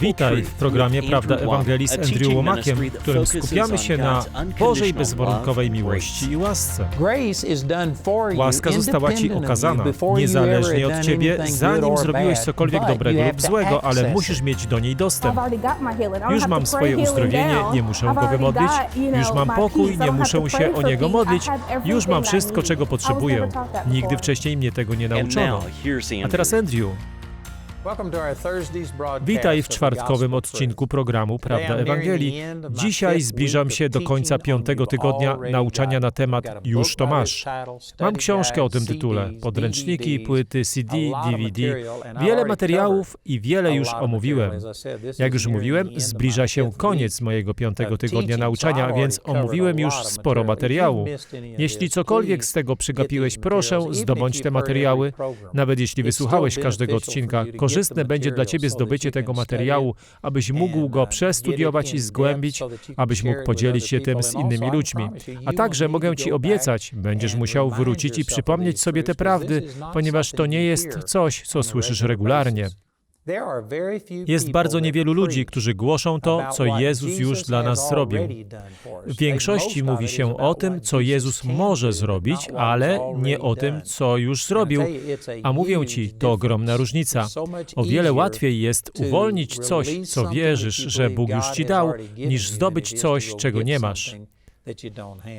Witaj w programie Prawda Ewangelii z Andrew Łomakiem, w którym skupiamy się na Bożej bezwarunkowej miłości i łasce. Łaska została Ci okazana niezależnie od Ciebie, zanim zrobiłeś cokolwiek dobrego lub złego, ale musisz mieć do niej dostęp. Już mam swoje uzdrowienie, nie muszę go wymodlić. Już mam pokój, nie muszę się o niego modlić. Już mam wszystko, czego potrzebuję. Nigdy wcześniej mnie tego nie nauczono. A teraz Andrew, witaj w czwartkowym odcinku programu Prawda Ewangelii. Dzisiaj zbliżam się do końca piątego tygodnia nauczania na temat Już to masz. Mam książkę o tym tytule, podręczniki, płyty, CD, DVD, wiele materiałów i wiele już omówiłem. Jak już mówiłem, zbliża się koniec mojego piątego tygodnia nauczania, więc omówiłem już sporo materiału. Jeśli cokolwiek z tego przygapiłeś, proszę, zdobądź te materiały. Nawet jeśli wysłuchałeś każdego odcinka, korzystne będzie dla Ciebie zdobycie tego materiału, abyś mógł go przestudiować i zgłębić, abyś mógł podzielić się tym z innymi ludźmi. A także mogę Ci obiecać, będziesz musiał wrócić i przypomnieć sobie te prawdy, ponieważ to nie jest coś, co słyszysz regularnie. Jest bardzo niewielu ludzi, którzy głoszą to, co Jezus już dla nas zrobił. W większości mówi się o tym, co Jezus może zrobić, ale nie o tym, co już zrobił. A mówię Ci, to ogromna różnica. O wiele łatwiej jest uwolnić coś, co wierzysz, że Bóg już Ci dał, niż zdobyć coś, czego nie masz.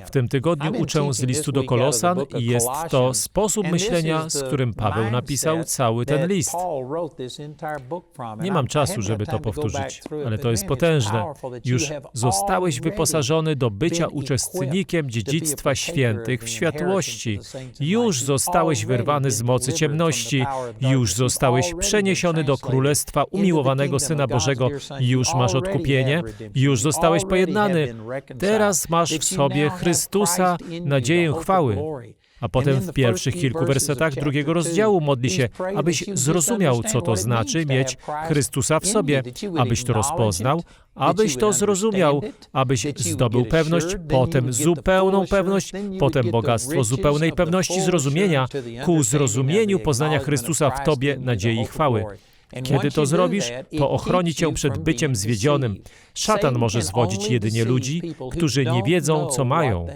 W tym tygodniu uczę z listu do Kolosan i jest to sposób myślenia, z którym Paweł napisał cały ten list. Nie mam czasu, żeby to powtórzyć, ale to jest potężne. Już zostałeś wyposażony do bycia uczestnikiem dziedzictwa świętych w światłości. Już zostałeś wyrwany z mocy ciemności. Już zostałeś przeniesiony do królestwa umiłowanego Syna Bożego. Już masz odkupienie. Już zostałeś pojednany. Teraz masz w sobie Chrystusa, nadzieję chwały. A potem w pierwszych kilku wersetach drugiego rozdziału modli się, abyś zrozumiał, co to znaczy mieć Chrystusa w sobie, abyś to rozpoznał, abyś to zrozumiał, abyś zdobył pewność, potem zupełną pewność, potem bogactwo zupełnej pewności zrozumienia ku zrozumieniu poznania Chrystusa w Tobie, nadziei i chwały. Kiedy to zrobisz, to ochroni cię przed byciem zwiedzionym. Szatan może zwodzić jedynie ludzi, którzy nie wiedzą, co mają.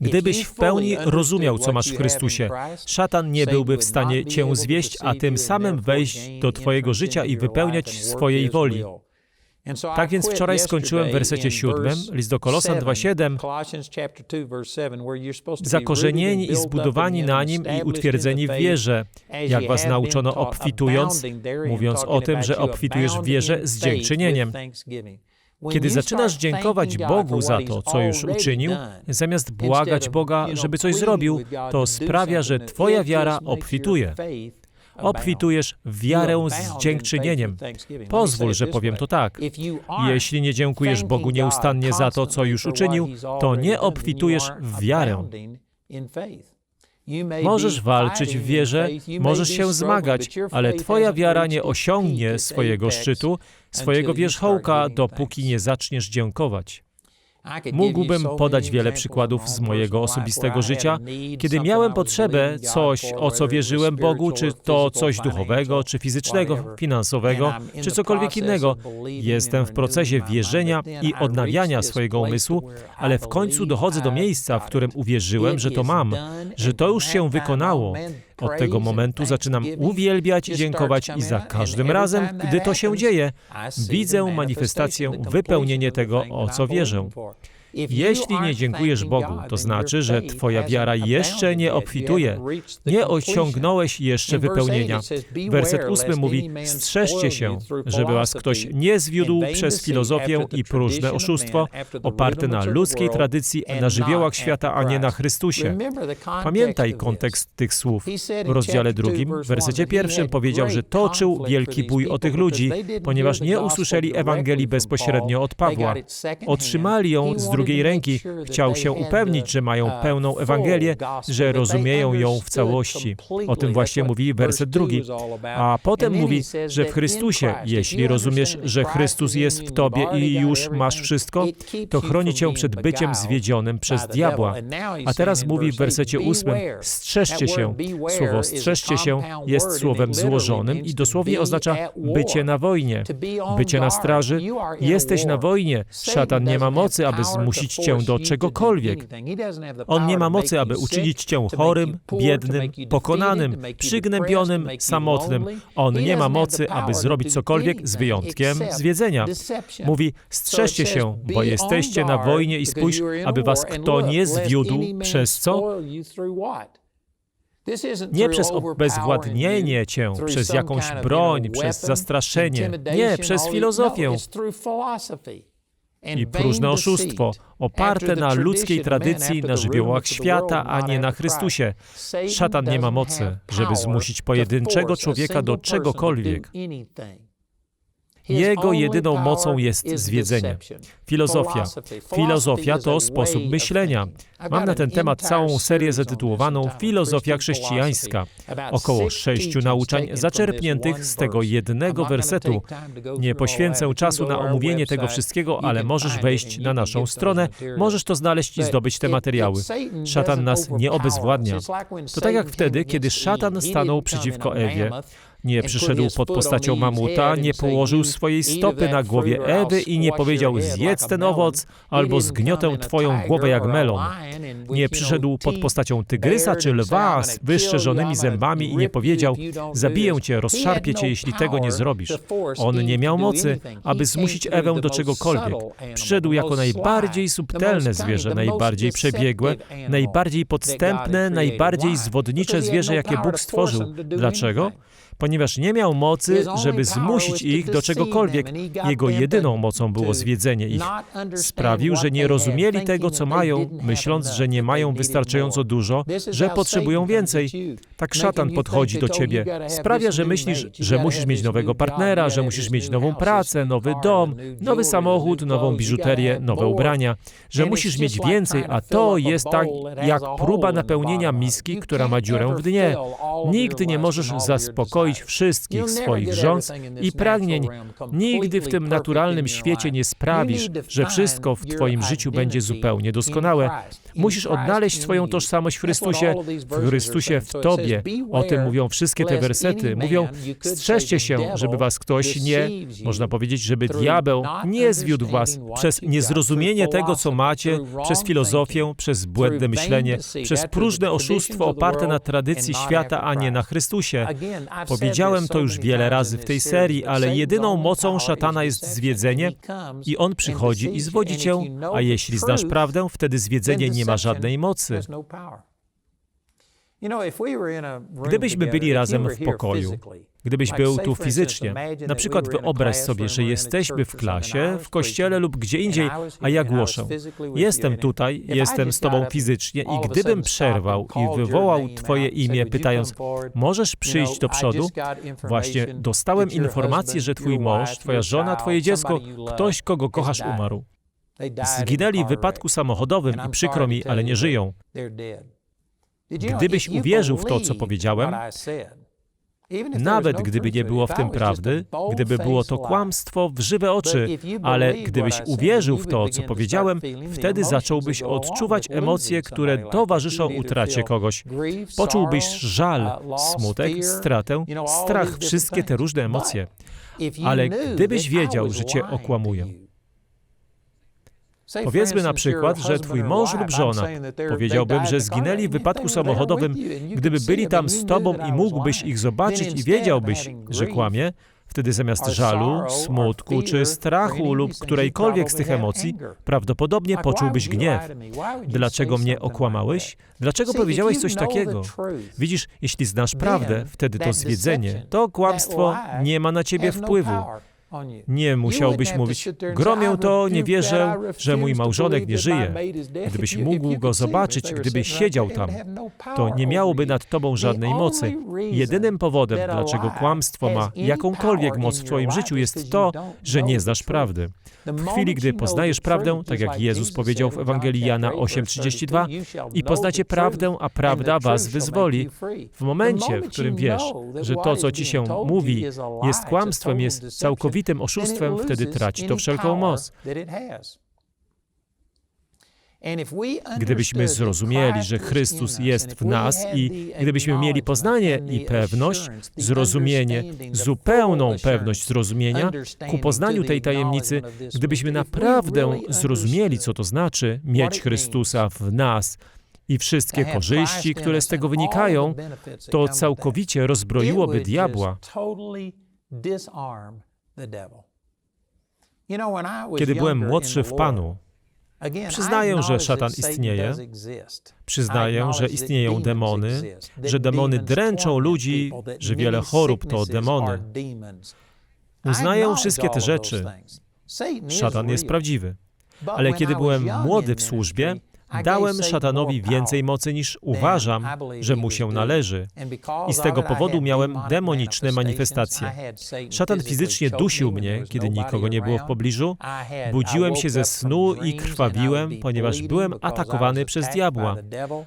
Gdybyś w pełni rozumiał, co masz w Chrystusie, szatan nie byłby w stanie cię zwieść, a tym samym wejść do twojego życia i wypełniać swojej woli. Tak więc wczoraj skończyłem w wersecie 7, list do Kolosan 2,7. Zakorzenieni i zbudowani na nim i utwierdzeni w wierze, jak was nauczono obfitując, mówiąc o tym, że obfitujesz w wierze z dziękczynieniem. Kiedy zaczynasz dziękować Bogu za to, co już uczynił, zamiast błagać Boga, żeby coś zrobił, to sprawia, że Twoja wiara obfituje. Obfitujesz w wiarę z dziękczynieniem. Pozwól, że powiem to tak. Jeśli nie dziękujesz Bogu nieustannie za to, co już uczynił, to nie obfitujesz w wiarę. Możesz walczyć w wierze, możesz się zmagać, ale Twoja wiara nie osiągnie swojego szczytu, swojego wierzchołka, dopóki nie zaczniesz dziękować. Mógłbym podać wiele przykładów z mojego osobistego życia, kiedy miałem potrzebę coś, o co wierzyłem Bogu, czy to coś duchowego, czy fizycznego, finansowego, czy cokolwiek innego. Jestem w procesie wierzenia i odnawiania swojego umysłu, ale w końcu dochodzę do miejsca, w którym uwierzyłem, że to mam, że to już się wykonało. Od tego momentu zaczynam uwielbiać i dziękować i za każdym razem, gdy to się dzieje, widzę manifestację, wypełnienie tego, o co wierzę. Jeśli nie dziękujesz Bogu, to znaczy, że Twoja wiara jeszcze nie obfituje, nie osiągnąłeś jeszcze wypełnienia. Werset ósmy mówi, strzeżcie się, żeby was ktoś nie zwiódł przez filozofię i próżne oszustwo, oparte na ludzkiej tradycji, na żywiołach świata, a nie na Chrystusie. Pamiętaj kontekst tych słów. W rozdziale drugim, w wersecie pierwszym powiedział, że toczył wielki bój o tych ludzi, ponieważ nie usłyszeli Ewangelii bezpośrednio od Pawła. Otrzymali ją z drugiej drugiej ręki chciał się upewnić, że mają pełną Ewangelię, że rozumieją ją w całości. O tym właśnie mówi werset drugi. A potem mówi, że w Chrystusie, jeśli rozumiesz, że Chrystus jest w tobie i już masz wszystko, to chroni cię przed byciem zwiedzionym przez diabła. A teraz mówi w wersecie ósmym, strzeżcie się. Słowo strzeżcie się jest słowem złożonym i dosłownie oznacza bycie na wojnie, bycie na straży. Jesteś na wojnie. Szatan nie ma mocy, aby zmusić cię do czegokolwiek. On nie ma mocy, aby uczynić cię chorym, biednym, pokonanym, przygnębionym, samotnym. On nie ma mocy, aby zrobić cokolwiek z wyjątkiem zwiedzenia. Mówi, strzeżcie się, bo jesteście na wojnie i spójrz, aby was kto nie zwiódł, przez co? Nie przez obezwładnienie cię, przez jakąś broń, przez zastraszenie. Nie, przez filozofię i próżne oszustwo, oparte na ludzkiej tradycji, na żywiołach świata, a nie na Chrystusie. Szatan nie ma mocy, żeby zmusić pojedynczego człowieka do czegokolwiek. Jego jedyną mocą jest zwiedzenie. Filozofia. Filozofia to sposób myślenia. Mam na ten temat całą serię zatytułowaną Filozofia chrześcijańska. Około sześciu nauczań zaczerpniętych z tego jednego wersetu. Nie poświęcę czasu na omówienie tego wszystkiego, ale możesz wejść na naszą stronę, możesz to znaleźć i zdobyć te materiały. Szatan nas nie obezwładnia. To tak jak wtedy, kiedy szatan stanął przeciwko Ewie. Nie przyszedł pod postacią mamuta, nie położył swojej stopy na głowie Ewy i nie powiedział zjedz ten owoc albo zgniotę twoją głowę jak melon. Nie przyszedł pod postacią tygrysa czy lwa z wyszczerzonymi zębami i nie powiedział zabiję cię, rozszarpię cię, jeśli tego nie zrobisz. On nie miał mocy, aby zmusić Ewę do czegokolwiek. Przyszedł jako najbardziej subtelne zwierzę, najbardziej przebiegłe, najbardziej podstępne, najbardziej zwodnicze zwierzę, jakie Bóg stworzył. Dlaczego? Ponieważ nie miał mocy, żeby zmusić ich do czegokolwiek. Jego jedyną mocą było zwiedzenie ich. Sprawił, że nie rozumieli tego, co mają, myśląc, że nie mają wystarczająco dużo, że potrzebują więcej. Tak szatan podchodzi do ciebie. Sprawia, że myślisz, że musisz mieć nowego partnera, że musisz mieć nową pracę, nowy dom, nowy samochód, nową biżuterię, nowe ubrania, że musisz mieć więcej, a to jest tak jak próba napełnienia miski, która ma dziurę w dnie. Nigdy nie możesz zaspokoić wszystkich swoich rząd i pragnień. Nigdy w tym naturalnym świecie nie sprawisz, że wszystko w Twoim życiu będzie zupełnie doskonałe. Musisz odnaleźć swoją tożsamość w Chrystusie, w Chrystusie w Tobie. O tym mówią wszystkie te wersety. Mówią, strzeżcie się, żeby Was ktoś nie, można powiedzieć, żeby diabeł nie zwiódł Was przez niezrozumienie tego, co macie, przez filozofię, przez błędne myślenie, przez próżne oszustwo oparte na tradycji świata, a nie na Chrystusie. Powiedziałem to już wiele razy w tej serii, ale jedyną mocą szatana jest zwiedzenie i on przychodzi i zwodzi cię, a jeśli znasz prawdę, wtedy zwiedzenie nie ma żadnej mocy. Gdybyśmy byli razem w pokoju, gdybyś był tu fizycznie, na przykład wyobraź sobie, że jesteśmy w klasie, w kościele lub gdzie indziej, a ja głoszę. Jestem tutaj, jestem z tobą fizycznie i gdybym przerwał i wywołał twoje imię, pytając, możesz przyjść do przodu? Właśnie dostałem informację, że twój mąż, twoja żona, twoje dziecko, ktoś, kogo kochasz, umarł. Zginęli w wypadku samochodowym i przykro mi, ale nie żyją. Gdybyś uwierzył w to, co powiedziałem, nawet gdyby nie było w tym prawdy, gdyby było to kłamstwo w żywe oczy, ale gdybyś uwierzył w to, co powiedziałem, wtedy zacząłbyś odczuwać emocje, które towarzyszą utracie kogoś. Poczułbyś żal, smutek, stratę, strach, wszystkie te różne emocje. Ale gdybyś wiedział, że cię okłamuję, Powiedzmy na przykład, że twój mąż lub żona, powiedziałbym, że zginęli w wypadku samochodowym, gdyby byli tam z tobą i mógłbyś ich zobaczyć i wiedziałbyś, że kłamie, wtedy zamiast żalu, smutku czy strachu lub którejkolwiek z tych emocji, prawdopodobnie poczułbyś gniew. Dlaczego mnie okłamałeś? Dlaczego powiedziałeś coś takiego? Widzisz, jeśli znasz prawdę, wtedy to zwiedzenie, to kłamstwo nie ma na ciebie wpływu. Nie musiałbyś mówić, gromię to, nie wierzę, że mój małżonek nie żyje. Gdybyś mógł go zobaczyć, gdybyś siedział tam, to nie miałoby nad tobą żadnej mocy. Jedynym powodem, dlaczego kłamstwo ma jakąkolwiek moc w twoim życiu, jest to, że nie znasz prawdy. W chwili, gdy poznajesz prawdę, tak jak Jezus powiedział w Ewangelii Jana 8:32, i poznacie prawdę, a prawda was wyzwoli. W momencie, w którym wiesz, że to, co ci się mówi, jest kłamstwem, jest całkowitym oszustwem, wtedy traci to wszelką moc. Gdybyśmy zrozumieli, że Chrystus jest w nas i gdybyśmy mieli poznanie i pewność, zrozumienie, zupełną pewność zrozumienia ku poznaniu tej tajemnicy, gdybyśmy naprawdę zrozumieli, co to znaczy mieć Chrystusa w nas i wszystkie korzyści, które z tego wynikają, to całkowicie rozbroiłoby diabła. Kiedy byłem młodszy w Panu, Przyznaję, że szatan istnieje. Przyznaję, że istnieją demony, że demony dręczą ludzi, że wiele chorób to demony. Uznaję wszystkie te rzeczy. Szatan jest prawdziwy. Ale kiedy byłem młody w służbie, Dałem szatanowi więcej mocy niż uważam, że mu się należy. I z tego powodu miałem demoniczne manifestacje. Szatan fizycznie dusił mnie, kiedy nikogo nie było w pobliżu. Budziłem się ze snu i krwawiłem, ponieważ byłem atakowany przez diabła.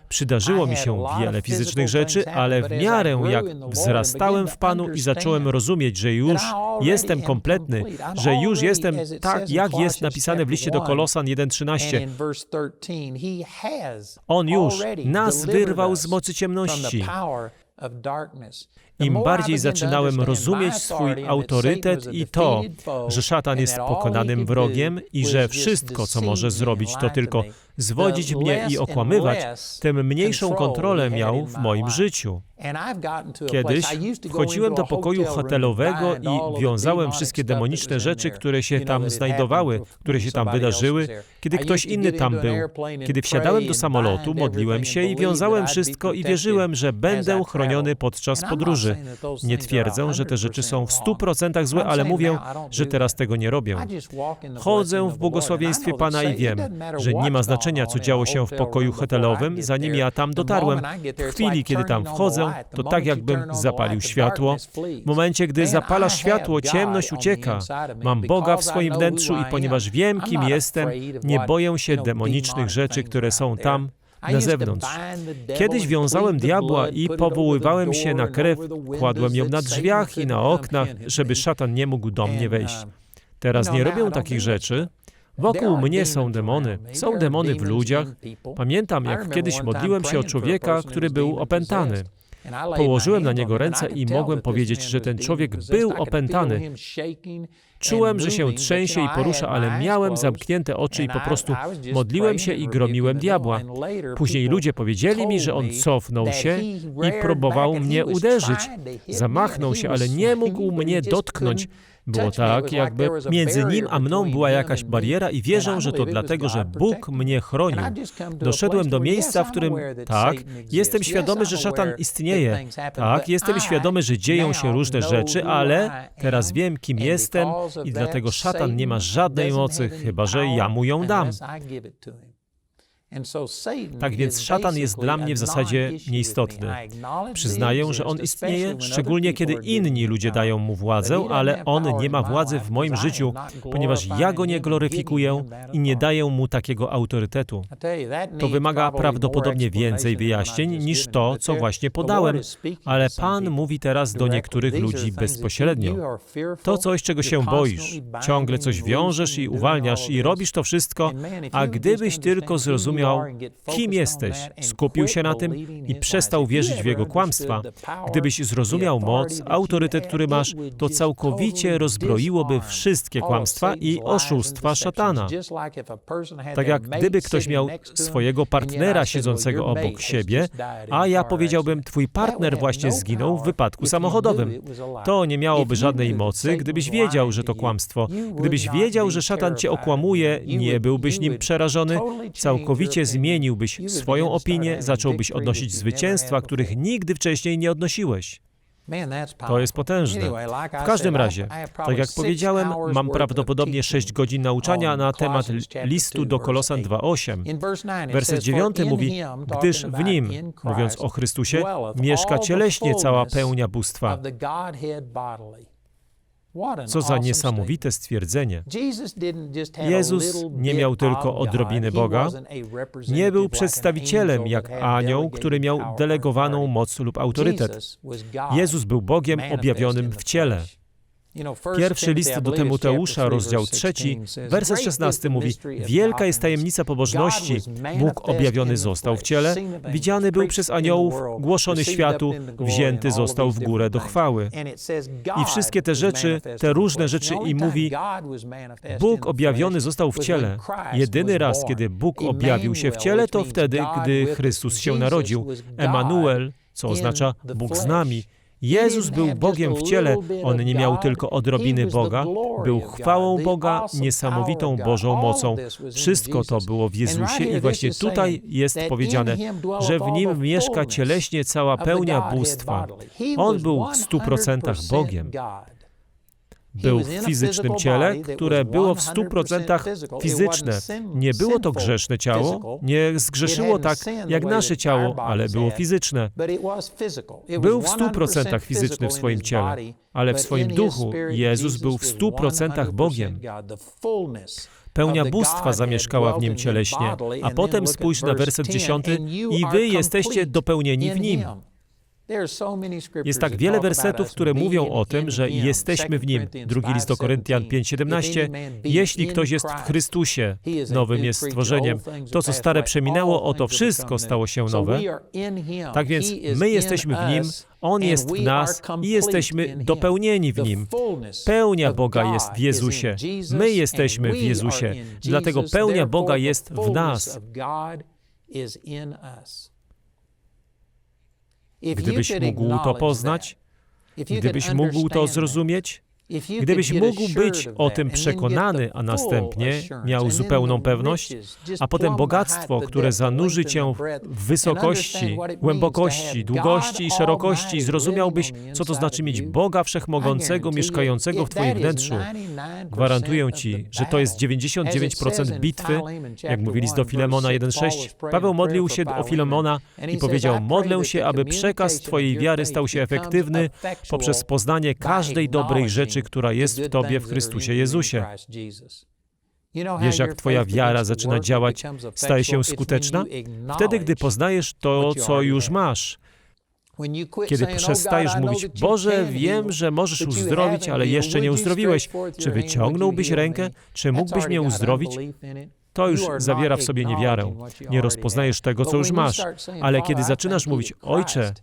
Przydarzyło mi się wiele fizycznych rzeczy, ale w miarę jak wzrastałem w Panu i zacząłem rozumieć, że już jestem kompletny, że już jestem tak, jak jest napisane w liście do Kolosan 1.13. On już nas wyrwał z mocy ciemności. Im bardziej zaczynałem rozumieć swój autorytet i to, że szatan jest pokonanym wrogiem i że wszystko, co może zrobić, to tylko zwodzić mnie i okłamywać, tym mniejszą kontrolę miał w moim życiu. Kiedyś wchodziłem do pokoju hotelowego i wiązałem wszystkie demoniczne rzeczy, które się tam znajdowały, które się tam wydarzyły, kiedy ktoś inny tam był. Kiedy wsiadałem do samolotu, modliłem się i wiązałem wszystko i wierzyłem, że będę chroniony podczas podróży. Nie twierdzę, że te rzeczy są w stu procentach złe, ale mówię, że teraz tego nie robię. Chodzę w błogosławieństwie Pana i wiem, że nie ma znaczenia, co działo się w pokoju hotelowym, zanim ja tam dotarłem. W chwili, kiedy tam wchodzę, to tak jakbym zapalił światło. W momencie, gdy zapalasz światło, ciemność ucieka. Mam Boga w swoim wnętrzu i ponieważ wiem, kim jestem, nie boję się demonicznych rzeczy, które są tam na zewnątrz. Kiedyś wiązałem diabła i powoływałem się na krew, kładłem ją na drzwiach i na oknach, żeby szatan nie mógł do mnie wejść. Teraz nie robię takich rzeczy. Wokół mnie są demony. Są demony w ludziach. Pamiętam, jak kiedyś modliłem się o człowieka, który był opętany. Położyłem na niego ręce i mogłem powiedzieć, że ten człowiek był opętany. Czułem, że się trzęsie i porusza, ale miałem zamknięte oczy i po prostu modliłem się i gromiłem diabła. Później ludzie powiedzieli mi, że on cofnął się i próbował mnie uderzyć. Zamachnął się, ale nie mógł mnie dotknąć. Było tak, jakby między nim a mną była jakaś bariera i wierzę, że to dlatego, że Bóg mnie chronił. Doszedłem do miejsca, w którym, tak, jestem świadomy, że szatan istnieje. Tak, jestem świadomy, że dzieją się różne rzeczy, ale teraz wiem, kim jestem i dlatego szatan nie ma żadnej mocy, chyba że ja mu ją dam. Tak więc szatan jest dla mnie w zasadzie nieistotny. Przyznaję, że on istnieje, szczególnie kiedy inni ludzie dają mu władzę, ale on nie ma władzy w moim życiu, ponieważ ja go nie gloryfikuję i nie daję mu takiego autorytetu. To wymaga prawdopodobnie więcej wyjaśnień niż to, co właśnie podałem, ale Pan mówi teraz do niektórych ludzi bezpośrednio. To coś, czego się boisz. Ciągle coś wiążesz i uwalniasz i robisz to wszystko, a gdybyś tylko zrozumiał, kim jesteś, skupił się na tym i przestał wierzyć w jego kłamstwa, gdybyś zrozumiał moc, autorytet, który masz, to całkowicie rozbroiłoby wszystkie kłamstwa i oszustwa szatana. Tak jak gdyby ktoś miał swojego partnera siedzącego obok siebie, a ja powiedziałbym, twój partner właśnie zginął w wypadku samochodowym. To nie miałoby żadnej mocy, gdybyś wiedział, że to kłamstwo. Gdybyś wiedział, że szatan cię okłamuje, nie byłbyś nim przerażony, całkowicie zmieniłbyś swoją opinię, zacząłbyś odnosić zwycięstwa, których nigdy wcześniej nie odnosiłeś. To jest potężne. W każdym razie, tak jak powiedziałem, mam prawdopodobnie 6 godzin nauczania na temat listu do Kolosan 2.8. Werset 9 mówi, gdyż w nim, mówiąc o Chrystusie, mieszka cieleśnie cała pełnia bóstwa. Co za niesamowite stwierdzenie. Jezus nie miał tylko odrobiny Boga, nie był przedstawicielem jak anioł, który miał delegowaną moc lub autorytet. Jezus był Bogiem objawionym w ciele. Pierwszy list do Tymoteusza, rozdział trzeci, werset 16 mówi Wielka jest tajemnica pobożności. Bóg objawiony został w ciele, widziany był przez aniołów, głoszony światu, wzięty został w górę do chwały. I wszystkie te rzeczy, te różne rzeczy i mówi Bóg objawiony został w ciele. Jedyny raz, kiedy Bóg objawił się w ciele, to wtedy, gdy Chrystus się narodził. Emanuel, co oznacza Bóg z nami. Jezus był Bogiem w ciele, On nie miał tylko odrobiny Boga, był chwałą Boga, niesamowitą Bożą mocą. Wszystko to było w Jezusie i właśnie tutaj jest powiedziane, że w Nim mieszka cieleśnie cała pełnia bóstwa. On był w stu procentach Bogiem. Był w fizycznym ciele, które było w stu procentach fizyczne. Nie było to grzeszne ciało, nie zgrzeszyło tak jak nasze ciało, ale było fizyczne. Był w stu procentach fizyczny w swoim ciele, ale w swoim duchu Jezus był w stu procentach Bogiem. Pełnia bóstwa zamieszkała w nim cieleśnie, a potem spójrz na werset dziesiąty i wy jesteście dopełnieni w nim. Jest tak wiele wersetów, które mówią o tym, że jesteśmy w Nim. Drugi list do Koryntian 5:17. Jeśli ktoś jest w Chrystusie, nowym jest stworzeniem. To, co stare przeminęło, oto wszystko stało się nowe. Tak więc my jesteśmy w Nim, On jest w nas i jesteśmy dopełnieni w Nim. Pełnia Boga jest w Jezusie. My jesteśmy w Jezusie. Dlatego pełnia Boga jest w nas. Gdybyś mógł to poznać, gdybyś mógł to zrozumieć, Gdybyś mógł być o tym przekonany, a następnie miał zupełną pewność, a potem bogactwo, które zanurzy cię w wysokości, głębokości, długości i szerokości, zrozumiałbyś, co to znaczy mieć Boga Wszechmogącego mieszkającego w Twoim wnętrzu. Gwarantuję Ci, że to jest 99% bitwy, jak mówili do Filemona 1,6. Paweł modlił się o Filemona i powiedział, modlę się, aby przekaz Twojej wiary stał się efektywny poprzez poznanie każdej dobrej rzeczy, rzeczy, która jest w Tobie w Chrystusie Jezusie. Wiesz, jak Twoja wiara zaczyna działać, staje się skuteczna? Wtedy, gdy poznajesz to, co już masz. Kiedy przestajesz mówić, Boże, wiem, że możesz uzdrowić, ale jeszcze nie uzdrowiłeś. Czy wyciągnąłbyś rękę? Czy mógłbyś mnie uzdrowić? To już zawiera w sobie niewiarę. Nie rozpoznajesz tego, co już masz. Ale kiedy zaczynasz mówić, Ojcze,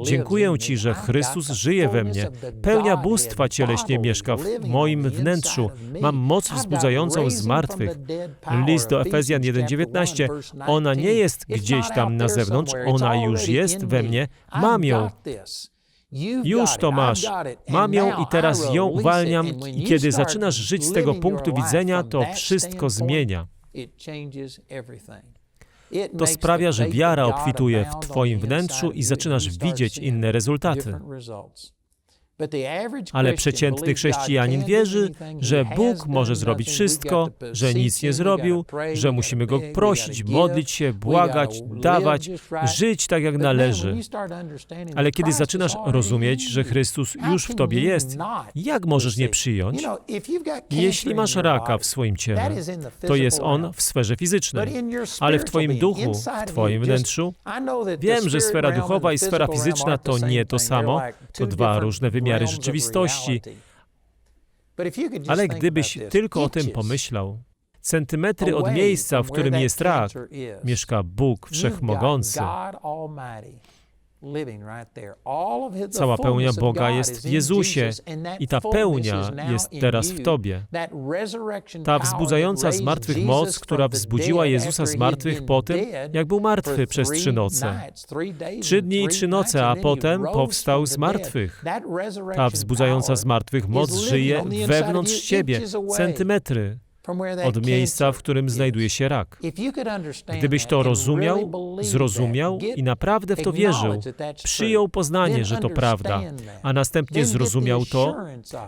Dziękuję Ci, że Chrystus żyje we mnie. Pełnia bóstwa cieleśnie mieszka w moim wnętrzu. Mam moc wzbudzającą z martwych. List do Efezjan 1,19. Ona nie jest gdzieś tam na zewnątrz, ona już jest we mnie. Mam ją. Już to masz. Mam ją i teraz ją uwalniam. I kiedy zaczynasz żyć z tego punktu widzenia, to wszystko zmienia. To sprawia, że wiara obfituje w Twoim wnętrzu i zaczynasz widzieć inne rezultaty. Ale przeciętny chrześcijanin wierzy, że Bóg może zrobić wszystko, że nic nie zrobił, że musimy Go prosić, modlić się, błagać, dawać, żyć tak jak należy. Ale kiedy zaczynasz rozumieć, że Chrystus już w Tobie jest, jak możesz nie przyjąć? Jeśli masz raka w swoim ciele, to jest on w sferze fizycznej, ale w Twoim duchu, w Twoim wnętrzu, wiem, że sfera duchowa i sfera fizyczna to nie to samo, to dwa. różne wymiary wymiary rzeczywistości. Ale gdybyś tylko o tym pomyślał, centymetry od miejsca, w którym jest rak, mieszka Bóg Wszechmogący. Cała pełnia Boga jest w Jezusie i ta pełnia jest teraz w Tobie. Ta wzbudzająca z martwych moc, która wzbudziła Jezusa z martwych po tym, jak był martwy przez trzy noce. Trzy dni i trzy noce, a potem powstał z martwych. Ta wzbudzająca z martwych moc żyje wewnątrz Ciebie, centymetry od miejsca, w którym znajduje się rak. Gdybyś to rozumiał, zrozumiał i naprawdę w to wierzył, przyjął poznanie, że to prawda, a następnie zrozumiał to,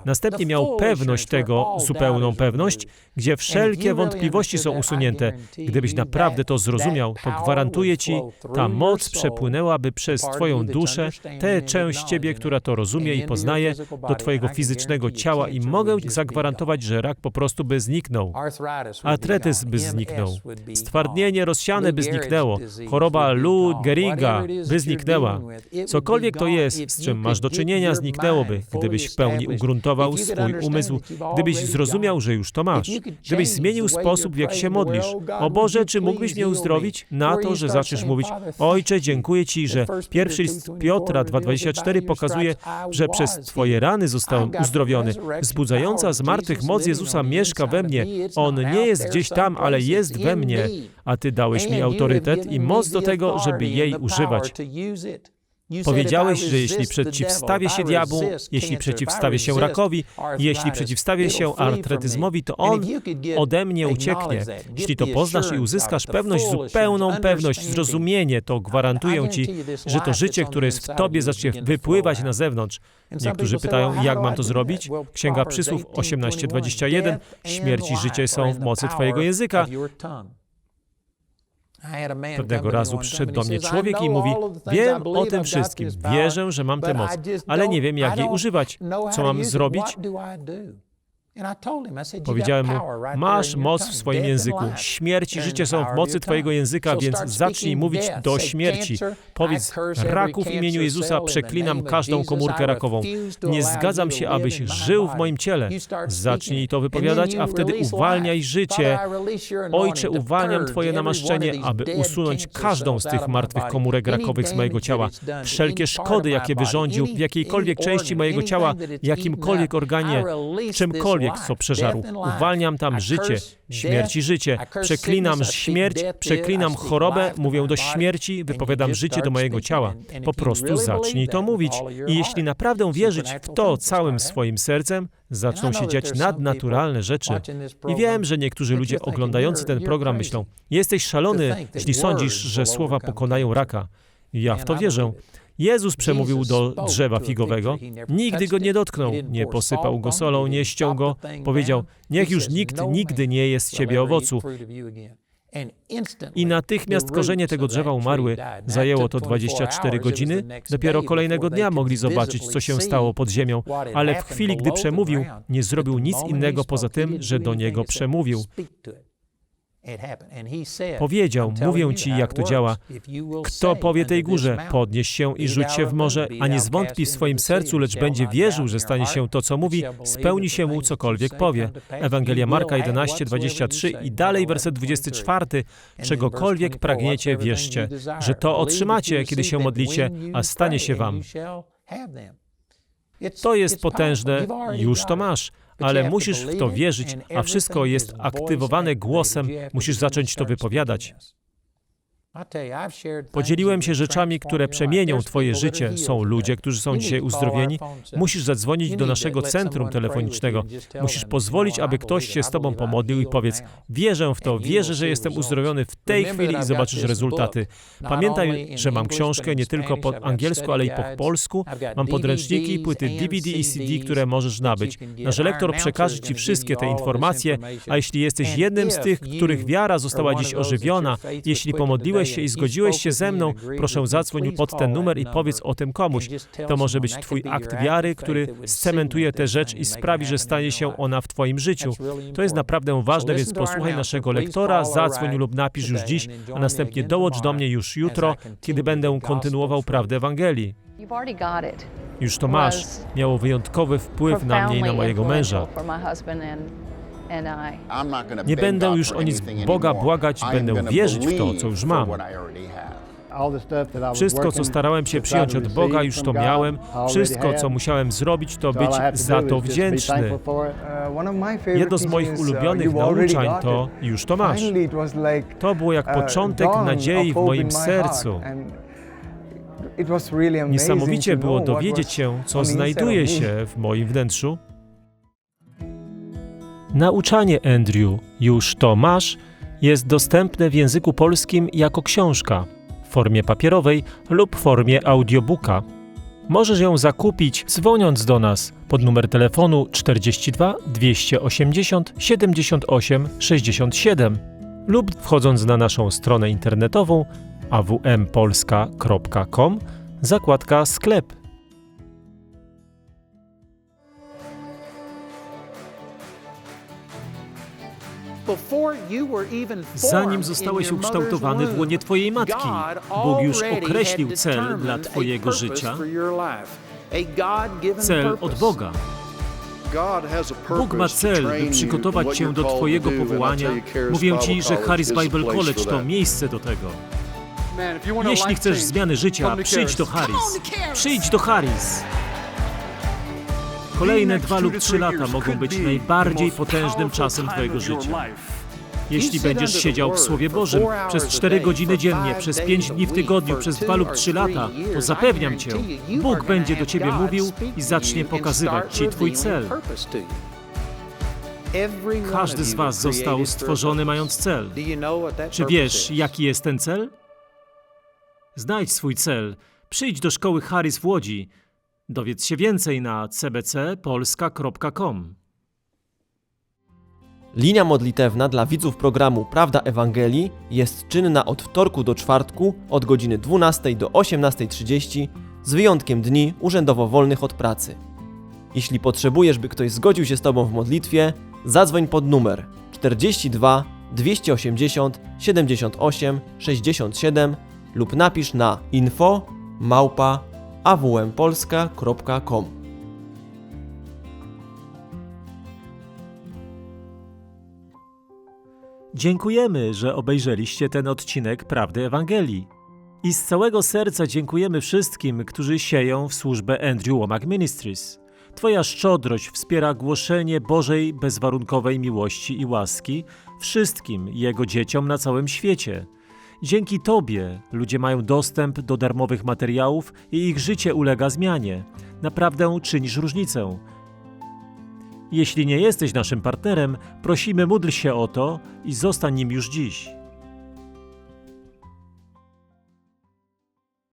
następnie miał pewność tego, zupełną pewność, gdzie wszelkie wątpliwości są usunięte. Gdybyś naprawdę to zrozumiał, to gwarantuję ci, ta moc przepłynęłaby przez Twoją duszę, tę część Ciebie, która to rozumie i poznaje, do Twojego fizycznego ciała i mogę zagwarantować, że rak po prostu by zniknął. Artretyzm by zniknął. Stwardnienie rozsiane by zniknęło. Choroba Lou Gehriga by zniknęła. Cokolwiek to jest, z czym masz do czynienia, zniknęłoby, gdybyś w pełni ugruntował swój umysł, gdybyś zrozumiał, że już to masz, gdybyś zmienił sposób, w jaki się modlisz. O Boże, czy mógłbyś mnie uzdrowić? Na to, że zaczniesz mówić, Ojcze, dziękuję Ci, że pierwszy list Piotra 2,24 pokazuje, że przez Twoje rany zostałem uzdrowiony. Wzbudzająca z martwych moc Jezusa mieszka we mnie. On nie jest gdzieś tam, ale jest we mnie, a Ty dałeś mi autorytet i moc do tego, żeby jej używać. Powiedziałeś, że jeśli przeciwstawię się diabłu, jeśli przeciwstawię się rakowi, jeśli przeciwstawię się artretyzmowi, to on ode mnie ucieknie. Jeśli to poznasz i uzyskasz pewność, zupełną pewność, zrozumienie, to gwarantuję ci, że to życie, które jest w tobie, zacznie wypływać na zewnątrz. Niektórzy pytają, jak mam to zrobić? Księga Przysłów 18:21. Śmierć i życie są w mocy twojego języka. Pewnego razu przyszedł do mnie człowiek i mówi, wiem o tym wszystkim, wierzę, że mam tę moc, ale nie wiem, jak jej używać. Co mam zrobić? Powiedziałem mu, masz moc w swoim języku. Śmierć i życie są w mocy Twojego języka, więc zacznij mówić do śmierci. Powiedz, raku w imieniu Jezusa przeklinam każdą komórkę rakową. Nie zgadzam się, abyś żył w moim ciele. Zacznij to wypowiadać, a wtedy uwalniaj życie. Ojcze, uwalniam Twoje namaszczenie, aby usunąć każdą z tych martwych komórek rakowych z mojego ciała. Wszelkie szkody, jakie wyrządził w jakiejkolwiek części mojego ciała, jakimkolwiek organie, czymkolwiek, co przeżarł. Uwalniam tam życie, śmierć i życie. Przeklinam śmierć, przeklinam chorobę, mówię do śmierci, wypowiadam życie do mojego ciała. Po prostu zacznij to mówić. I jeśli naprawdę wierzyć w to całym swoim sercem, zaczną się dziać nadnaturalne rzeczy. I wiem, że niektórzy ludzie oglądający ten program myślą, jesteś szalony, jeśli sądzisz, że słowa pokonają raka. Ja w to wierzę. Jezus przemówił do drzewa figowego, nigdy go nie dotknął, nie posypał go solą, nie ściął go, powiedział, niech już nikt nigdy nie jest z ciebie owocu. I natychmiast korzenie tego drzewa umarły. Zajęło to 24 godziny. Dopiero kolejnego dnia mogli zobaczyć, co się stało pod ziemią, ale w chwili, gdy przemówił, nie zrobił nic innego poza tym, że do niego przemówił. Powiedział, mówię ci, jak to działa. Kto powie tej górze, podnieś się i rzuć się w morze, a nie zwątpi w swoim sercu, lecz będzie wierzył, że stanie się to, co mówi, spełni się mu cokolwiek powie. Ewangelia Marka 11, 23 i dalej werset 24. Czegokolwiek pragniecie, wierzcie, że to otrzymacie, kiedy się modlicie, a stanie się wam. To jest potężne, już to masz ale musisz w to wierzyć, a wszystko jest aktywowane głosem, musisz zacząć to wypowiadać. Podzieliłem się rzeczami, które przemienią Twoje życie. Są ludzie, którzy są dzisiaj uzdrowieni. Musisz zadzwonić do naszego centrum telefonicznego. Musisz pozwolić, aby ktoś się z Tobą pomodlił i powiedz, wierzę w to, wierzę, że jestem uzdrowiony w tej chwili i zobaczysz rezultaty. Pamiętaj, że mam książkę nie tylko po angielsku, ale i po polsku. Mam podręczniki, płyty DVD i CD, które możesz nabyć. Nasz lektor przekaże Ci wszystkie te informacje, a jeśli jesteś jednym z tych, których wiara została dziś ożywiona, jeśli pomodliłeś się i zgodziłeś się ze mną, proszę zadzwoń pod ten numer i powiedz o tym komuś. To może być Twój akt wiary, który scementuje tę rzecz i sprawi, że stanie się ona w Twoim życiu. To jest naprawdę ważne, więc posłuchaj naszego lektora, zadzwoń lub napisz już dziś, a następnie dołącz do mnie już jutro, kiedy będę kontynuował prawdę Ewangelii. Już to masz. Miało wyjątkowy wpływ na mnie i na mojego męża. Nie będę już o nic Boga błagać, będę wierzyć w to, co już mam. Wszystko, co starałem się przyjąć od Boga, już to miałem. Wszystko, co musiałem zrobić, to być za to wdzięczny. Jedno z moich ulubionych nauczań to już to masz. To było jak początek nadziei w moim sercu. Niesamowicie było dowiedzieć się, co znajduje się w moim wnętrzu. Nauczanie Andrew Już to masz jest dostępne w języku polskim jako książka w formie papierowej lub formie audiobooka. Możesz ją zakupić dzwoniąc do nas pod numer telefonu 42 280 78 67 lub wchodząc na naszą stronę internetową awmpolska.com zakładka sklep. Zanim zostałeś ukształtowany w łonie Twojej matki, Bóg już określił cel dla Twojego życia, cel od Boga. Bóg ma cel, by przygotować Cię do Twojego powołania. Mówię Ci, że Harris Bible College to miejsce do tego. Jeśli chcesz zmiany życia, przyjdź do Harris. Przyjdź do Harris. Kolejne dwa lub trzy lata mogą być najbardziej potężnym czasem Twojego życia. Jeśli będziesz siedział w Słowie Bożym przez 4 godziny dziennie, przez 5 dni w tygodniu, przez 2 lub 3 lata, to zapewniam Cię, Bóg będzie do Ciebie mówił i zacznie pokazywać Ci Twój cel. Każdy z Was został stworzony mając cel. Czy wiesz, jaki jest ten cel? Znajdź swój cel. Przyjdź do szkoły Harris w Łodzi. Dowiedz się więcej na cbcpolska.com. Linia modlitewna dla widzów programu Prawda Ewangelii jest czynna od wtorku do czwartku od godziny 12 do 18.30 z wyjątkiem dni urzędowo wolnych od pracy. Jeśli potrzebujesz, by ktoś zgodził się z Tobą w modlitwie, zadzwoń pod numer 42 280 78 67 lub napisz na info małpa awmpolska.com. Dziękujemy, że obejrzeliście ten odcinek Prawdy Ewangelii. I z całego serca dziękujemy wszystkim, którzy sieją w służbę Andrew Womack Ministries. Twoja szczodrość wspiera głoszenie Bożej bezwarunkowej miłości i łaski wszystkim Jego dzieciom na całym świecie. Dzięki Tobie ludzie mają dostęp do darmowych materiałów i ich życie ulega zmianie. Naprawdę czynisz różnicę. Jeśli nie jesteś naszym partnerem, prosimy módl się o to i zostań nim już dziś.